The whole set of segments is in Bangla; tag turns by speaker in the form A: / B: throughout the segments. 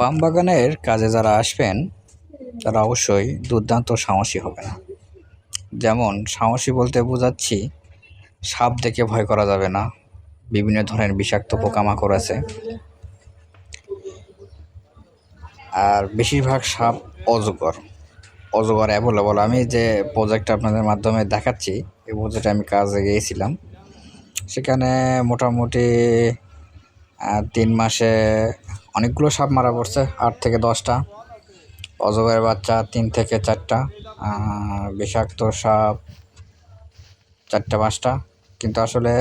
A: পাম বাগানের কাজে যারা আসবেন, তারা অবশ্যই দুর্দান্ত সাহসী হবে না। যেমন সাহসী বলতে বোঝাচ্ছি, সাপ দেখে ভয় করা যাবে না। বিভিন্ন ধরনের বিষাক্ত পোকামাকড় আছে। আর বেশিরভাগ সাপ অজগর। অজগর অ্যাভেলেবল আমি যে প্রজেক্টটা আপনাদের মাধ্যমে দেখাচ্ছি, এই প্রজেক্টে আমি কাজে গিয়েছিলাম। সেখানে মোটামুটি তিন মাসে অনেকগুলো সাপ মারা পড়ছে, আট থেকে দশটা। অজগরের বাচ্চা তিন থেকে চারটা বিষাক্ত সাপ চারটা, পাঁচটা। কিন্তু আসলে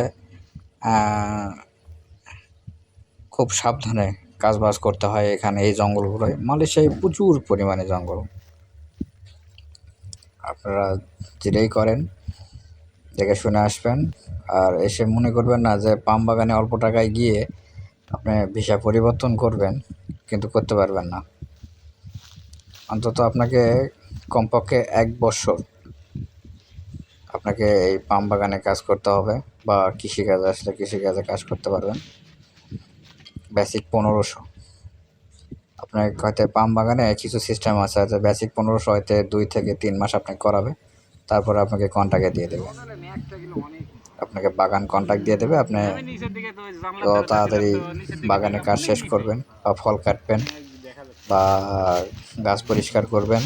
A: খুব সাবধানে কাজবাজ করতে হয় এখানে এই জঙ্গলগুলোয়। মালয়েশিয়ায় প্রচুর পরিমাণে জঙ্গল। আপনারা যেটাই করেন, দেখে শুনে আসবেন। আর এসে মনে করবেন না যে পাম বাগানে অল্প টাকায় গিয়ে আপনি ভিসা পরিবর্তন করবেন, কিন্তু করতে পারবেন না। অন্তত আপনাকে কমপক্ষে এক বছর আপনাকে এই পাম বাগানে কাজ করতে হবে বা কৃষিকাজ আসলে কৃষিকাজে কাজ করতে পারবেন। বেসিক পনেরোশো। আপনার হয়তো পাম বাগানে কিছু সিস্টেম আছে যে বেসিক পনেরোশো হয়তো দুই থেকে তিন মাস আপনাকে করাবে, তারপরে আপনাকে কন্ট্যাক্টে দিয়ে দেবে। আপনাকে বাগান কন্ট্যাক্ট দিয়ে দেবে আপনি তো তাড়াতাড়ি বাগানে কাজ শেষ করবেন বা ফল কাটবেন বা গাছ পরিষ্কার করবেন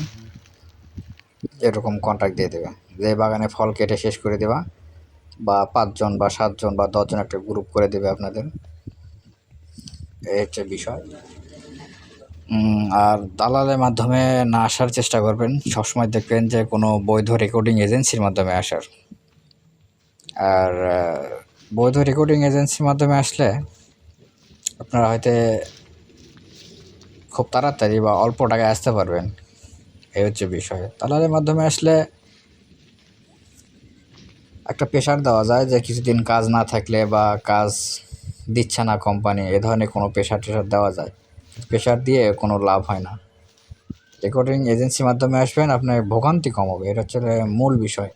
A: এরকম কন্ট্রাক্ট দিয়ে দেবে। যে বাগানে ফল কেটে শেষ করে দেওয়া বা পাঁচজন বা সাতজন বা দশজন একটা গ্রুপ করে দেবে আপনাদের। এই হচ্ছে বিষয়। আর দালালের মাধ্যমে না আসার চেষ্টা করবেন। সবসময় দেখবেন যে কোনো বৈধ রেকর্ডিং এজেন্সির মাধ্যমে আসার। আর বৈধ রেকর্ডিং এজেন্সির মাধ্যমে আসলে আপনারা হয়তো খুব তাড়াতাড়ি বা অল্প টাকায় আসতে পারবেন। এই হচ্ছে বিষয়। দালালের মাধ্যমে আসলে একটা প্রেশার দেওয়া যায় যে কিছুদিন কাজ না থাকলে বা কাজ দিচ্ছে না কোম্পানি এ ধরনের কোনো প্রেশার টেশার দেওয়া যায়। প্রেশার দিয়ে কোনো লাভ হয় না। রেকর্ডিং এজেন্সির মাধ্যমে আসবেন, আপনার ভোগান্তি কমাবে। এটা হচ্ছে মূল বিষয়।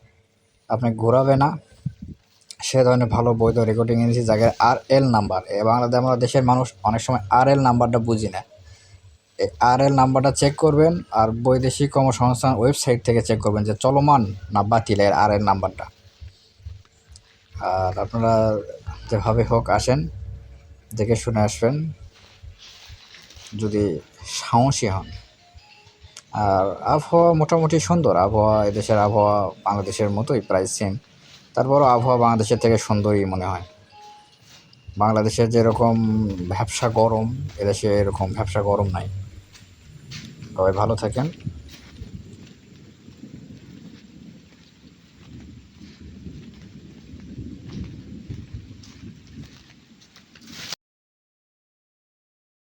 A: আপনি ঘোরাবে না। সে ধরনের ভালো বৈধ রেকর্ডিং এজেন্সি জায়গায় আর এল নাম্বার এ বাংলাদেশ দেশের মানুষ অনেক সময় আর এল নাম্বারটা বুঝি না। এই আর এল নাম্বারটা চেক করবেন আর বৈদেশিক কর্মসংস্থান ওয়েবসাইট থেকে চেক করবেন যে চলমান না বাতিল এর আর এল নাম্বারটা আর আপনারা যেভাবে হোক আসেন, দেখে শুনে আসবেন, যদি সাহসী হন। আর আবহাওয়া মোটামুটি সুন্দর। আবহাওয়া এদেশের আবহাওয়া বাংলাদেশের মতোই, প্রায় সেম তারপরও আবহাওয়া বাংলাদেশের থেকে সুন্দরই মনে হয়। বাংলাদেশে যেরকম ভ্যাবসা গরম, এদেশে এরকম ভ্যাবসা গরম নাই। সবাই ভালো থাকেন।